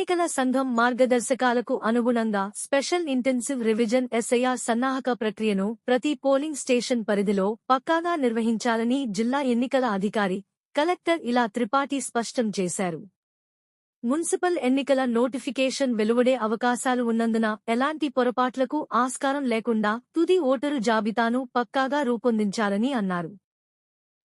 ఎన్నికల సంఘం మార్గదర్శకాలకు అనుగుణంగా స్పెషల్ ఇంటెన్సివ్ రివిజన్ ఎస్ఐఆర్ సన్నాహక ప్రక్రియను ప్రతి పోలింగ్ స్టేషన్ పరిధిలో పక్కాగా నిర్వహించాలని జిల్లా ఎన్నికల అధికారి కలెక్టర్ ఇలా త్రిపాఠి స్పష్టం చేశారు. మున్సిపల్ ఎన్నికల నోటిఫికేషన్ వెలువడే అవకాశాలు ఉన్నందున ఎలాంటి పొరపాట్లకు ఆస్కారం లేకుండా తుది ఓటరు జాబితాను పక్కాగా రూపొందించాలని అన్నారు.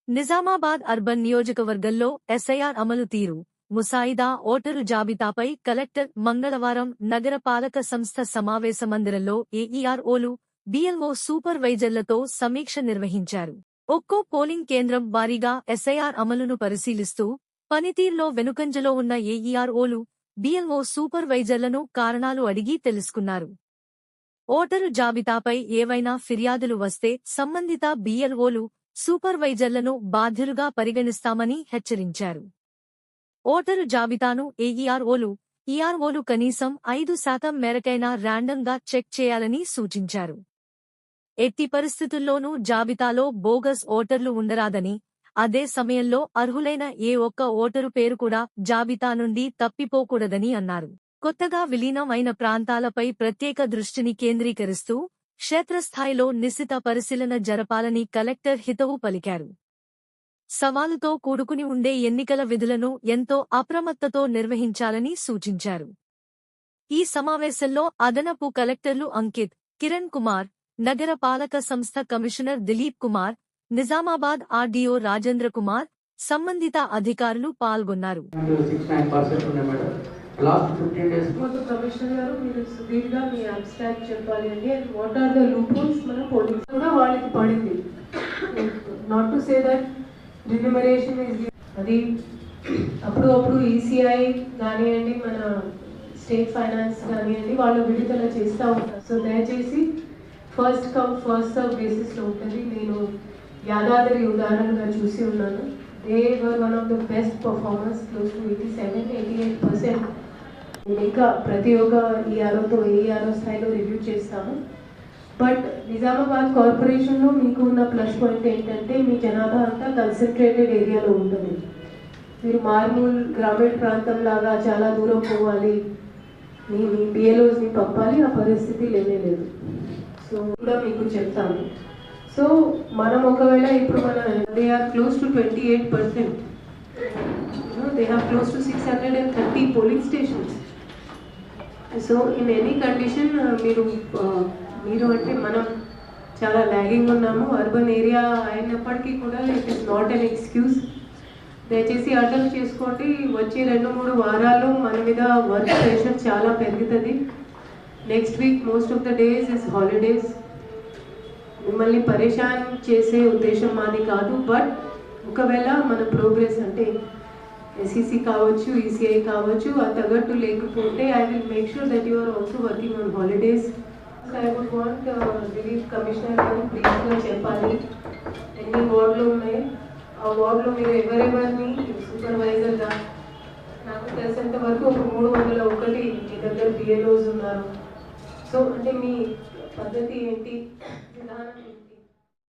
నిజామాబాద్ అర్బన్ నియోజకవర్గంలో ఎస్ఐఆర్ అమలు తీరు ముసాయిదా ఓటరు జాబితాపై కలెక్టర్ మంగళవారం నగరపాలక సంస్థ సమావేశ మందిరంలో ఏఈఆర్ఓలు బిఎల్ఓ సూపర్వైజర్లతో సమీక్ష నిర్వహించారు. ఒక్కో పోలింగ్ కేంద్రం వారీగా ఎస్ఐఆర్ అమలును పరిశీలిస్తూ పనితీర్లో వెనుకంజలో ఉన్న ఏఈఆర్ఓలు బిఎల్ఓ సూపర్వైజర్లను కారణాలు అడిగి తెలుసుకున్నారు. ఓటరు జాబితాపై ఏవైనా ఫిర్యాదులు వస్తే సంబంధిత బిఎల్ఓలు సూపర్వైజర్లను బాధ్యులుగా పరిగణిస్తామని హెచ్చరించారు. ఓటరు జాబితాను ఏఈఆర్ఓలు ఈఆర్ఓలు కనీసం ఐదు శాతం మేరకైనా ర్యాండంగా చెక్ చేయాలని సూచించారు. ఎట్టి పరిస్థితుల్లోనూ జాబితాలో బోగస్ ఓటర్లు ఉండరాదని అదే సమయంలో అర్హులైన ఏ ఒక్క ఓటరు పేరు కూడా జాబితా నుండి తప్పిపోకూడదని అన్నారు. కొత్తగా విలీనం అయిన ప్రాంతాలపై ప్రత్యేక దృష్టిని కేంద్రీకరిస్తూ క్షేత్రస్థాయిలో నిశిత పరిశీలన జరపాలని కలెక్టర్ హితవు పలికారు. సవాలుతో కూడుకుని ఉండే ఎన్నికల విధులను ఎంతో అప్రమత్తతో నిర్వహించాలని సూచించారు. ఈ సమావేశంలో అదనపు కలెక్టర్లు అంకిత్ కిరణ్ కుమార్ నగర పాలక సంస్థ కమిషనర్ దిలీప్ కుమార్ నిజామాబాద్ ఆర్డీఓ రాజేంద్ర కుమార్ సంబంధిత అధికారులు పాల్గొన్నారు. సిక్స్ నైన్ పర్సెంట్ ఉన్నాయి మేడం లాస్ట్ ఫిఫ్టీన్ డేస్ మాకు కమిషనర్ గారు మీరు సుదీర్ఘంగా మీ అబ్స్ట్రాక్ట్ చెప్పాలి అంటే వాట్ ఆర్ ద లూప్స్ మన పోలీస్ కూడా వాళ్ళకి పడింది. Not to say that remuneration అది అప్పుడు అప్పుడు ఈసీఐ కానివ్వండి మన స్టేట్ ఫైనాన్స్ కానివ్వండి వాళ్ళు విడుదల చేస్తూ ఉంటారు. సో దయచేసి ఫస్ట్ కమ్ ఫస్ట్ సర్వ్ బేసిస్లో ఉంటుంది. నేను యాదాద్రి ఉదాహరణగా చూసి ఉన్నాను. They were one of the best performance close to eighty seven eighty eight percent ఇంకా ప్రతి ఒక్క ఈఆర్ఓతో ఏఆర్ఓ స్థాయిలో రివ్యూ చేస్తాము. బట్ నిజామాబాద్ కార్పొరేషన్లో మీకు ఉన్న ప్లస్ పాయింట్ ఏంటంటే మీ జనాభా అంతా కన్సన్ట్రేటెడ్ ఏరియాలో ఉంటుంది. మీరు మార్మూల్ గ్రామీణ ప్రాంతం లాగా చాలా దూరం పోవాలి. మీ మీ బిఎల్ఓస్ని పంపాలి ఆ పరిస్థితి లేనే లేదు సో కూడా మీకు చెప్తాను. సో మనం ఒకవేళ ఇప్పుడు మన they are close to twenty eight percent they have close to six hundred and thirty polling stations so in any condition మీరు uh, మీరు అంటే మనం చాలా ల్యాగింగ్ ఉన్నాము. అర్బన్ ఏరియా అయినప్పటికీ కూడా it is not an excuse దయచేసి అర్థం చేసుకోండి. వచ్చే రెండు మూడు వారాలు మన మీద వర్క్ ప్రెషర్ చాలా పెరుగుతుంది. Next week most of the days is holidays మిమ్మల్ని పరేషాన్ చేసే ఉద్దేశం మాది కాదు. బట్ ఒకవేళ మన ప్రోగ్రెస్ అంటే ఎస్ఈసి కావచ్చు ఈసీఐ కావచ్చు ఆ తగ్గట్టు లేకపోతే I will make sure that you are also working on holidays I would want relief commissioner గారు ప్లీజ్గా చెప్పాలి. ఎన్ని వార్డులు ఉన్నాయి? ఆ వార్డులో మీరు ఎవరెవరిని? సూపర్వైజర్గా నాకు తెలిసినంత వరకు ఒక మూడు వందల ఒకటి మీ దగ్గర పిఎల్ఓస్ ఉన్నారు. సో అంటే మీ పద్ధతి ఏంటి? విధానం